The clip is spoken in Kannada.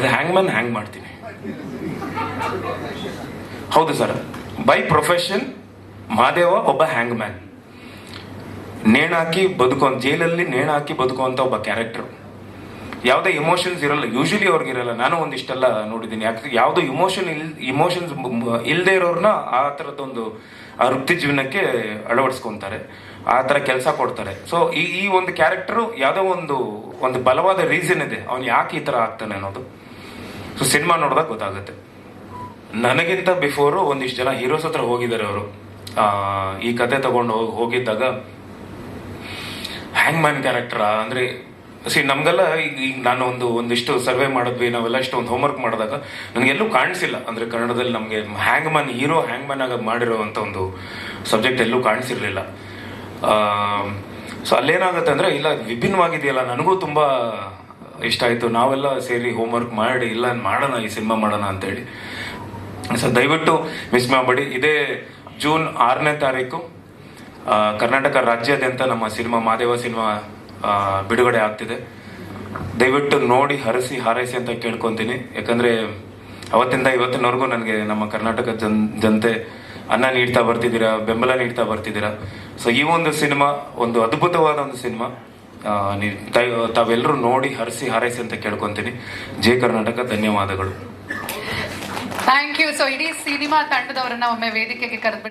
ಆಸ್ ಎ ಹ್ಯಾಂಗ್ ಮಾಡ್ತೀನಿ. ಹೌದು ಸರ್. ಬೈ ಪ್ರೊಫೆಷನ್ ಮಹಾದೇವ ಒಬ್ಬ ಹ್ಯಾಂಗ್ ಮ್ಯಾನ್ ನೇಣಾಕಿ ಬದುಕೋ ಜೈಲಲ್ಲಿ ನೇಣಾಕಿ ಬದುಕುವಂತ ಒಬ್ಬ ಕ್ಯಾರೆಕ್ಟರ್ ಯಾವುದೇ ಇಮೋಷನ್ಸ್ ಇರಲ್ಲ ಯೂಶಲಿ ಅವ್ರಿಗಿರಲ್ಲ ನಾನು ಒಂದಿಷ್ಟೆಲ್ಲ ನೋಡಿದ್ದೀನಿ. ಯಾಕೆ, ಯಾವುದೋ ಇಮೋಷನ್ ಇಲ್ ಇಮೋಷನ್ಸ್ ಇಲ್ಲದೆ ಇರೋರನ್ನ ಆ ಥರದ್ದೊಂದು ವೃತ್ತಿ ಜೀವನಕ್ಕೆ ಅಳವಡಿಸ್ಕೊತಾರೆ. ಆ ಥರ ಕೆಲಸ ಕೊಡ್ತಾರೆ. ಸೊ ಈ ಈ ಒಂದು ಕ್ಯಾರೆಕ್ಟರು ಯಾವುದೋ ಒಂದು ಒಂದು ಬಲವಾದ ರೀಸನ್ ಇದೆ. ಅವ್ನು ಯಾಕೆ ಈ ಥರ ಆಗ್ತಾನೆ ಅನ್ನೋದು. ಸೊ ಸಿನಿಮಾ ನೋಡಿದಾಗ ಗೊತ್ತಾಗುತ್ತೆ. ನನಗಿಂತ ಬಿಫೋರು ಒಂದಿಷ್ಟು ಜನ ಹೀರೋಸ್ ಹತ್ರ ಹೋಗಿದ್ದಾರೆ ಅವರು. ಈ ಕತೆ ತಗೊಂಡು ಹೋಗಿ, ಹೋಗಿದ್ದಾಗ ಹ್ಯಾಂಗ್ ಮ್ಯಾನ್ ಕ್ಯಾರೆಕ್ಟರ್ ಅಂದ್ರೆ ಸಿ ನಮ್ಗೆಲ್ಲ ಈಗ ಈಗ ನಾನು ಒಂದು, ಒಂದಿಷ್ಟು ಸರ್ವೆ ಮಾಡಿದ್ವಿ, ನಾವೆಲ್ಲ ಇಷ್ಟು ಒಂದು ಹೋಮ್ವರ್ಕ್ ಮಾಡಿದಾಗ ನನಗೆಲ್ಲೂ ಕಾಣಿಸಿಲ್ಲ. ಅಂದ್ರೆ ಕನ್ನಡದಲ್ಲಿ ನಮಗೆ hang man hero hang man ಆಗ ಮಾಡಿರೋವಂಥ ಒಂದು ಸಬ್ಜೆಕ್ಟ್ ಎಲ್ಲೂ ಕಾಣಿಸಿರ್ಲಿಲ್ಲ. ಸೊ ಅಲ್ಲೇನಾಗುತ್ತೆ ಅಂದ್ರೆ, ಇಲ್ಲ, ವಿಭಿನ್ನವಾಗಿದೆಯಲ್ಲ, ನನಗೂ ತುಂಬಾ ಇಷ್ಟ ಆಯ್ತು ನಾವೆಲ್ಲ ಸೇರಿ ಹೋಮ್ ವರ್ಕ್ ಮಾಡಿ, ಇಲ್ಲ ಮಾಡೋಣ, ಈ ಸಿನಿಮಾ ಮಾಡೋಣ ಅಂತೇಳಿ. ಸೊ ದಯವಿಟ್ಟು ಮಿಸ್ ಮಾಡಬೇಡಿ. ಇದೇ ಜೂನ್ ಆರನೇ ತಾರೀಕು ಕರ್ನಾಟಕ ರಾಜ್ಯಾದ್ಯಂತ ನಮ್ಮ ಸಿನಿಮಾ ಮಾದೇವ ಸಿನಿಮಾ ಬಿಡುಗಡೆ ಆಗ್ತಿದೆ. ದಯವಿಟ್ಟು ನೋಡಿ, ಹರಸಿ, ಹಾರೈಸಿ ಅಂತ ಕೇಳ್ಕೊಂತೀನಿ. ಯಾಕಂದ್ರೆ ಅವತ್ತಿಂದ ಇವತ್ತಿನವರೆಗೂ ನನಗೆ ನಮ್ಮ ಕರ್ನಾಟಕ ಜನ್, ಜನತೆ ಅನ್ನ ನೀಡ್ತಾ ಬರ್ತಿದ್ದೀರಾ, ಬೆಂಬಲ ನೀಡ್ತಾ ಬರ್ತಿದ್ದೀರಾ. ಸೊ ಈ ಒಂದು ಸಿನಿಮಾ ಒಂದು ಅದ್ಭುತವಾದ ಒಂದು ಸಿನಿಮಾ ತಾವೆಲ್ಲರೂ ನೋಡಿ ಹರಿಸಿ ಹಾರೈಸಿ ಅಂತ ಕೇಳ್ಕೊಂತೀನಿ. ಜೈ ಕರ್ನಾಟಕ, ಧನ್ಯವಾದಗಳು. ಥ್ಯಾಂಕ್ ಯು ಸೊ ಇಡೀ ಸಿನಿಮಾ ತಂಡದವರನ್ನ ಒಮ್ಮೆ ವೇದಿಕೆಗೆ ಕರೆದ್ಬಿಟ್ಟು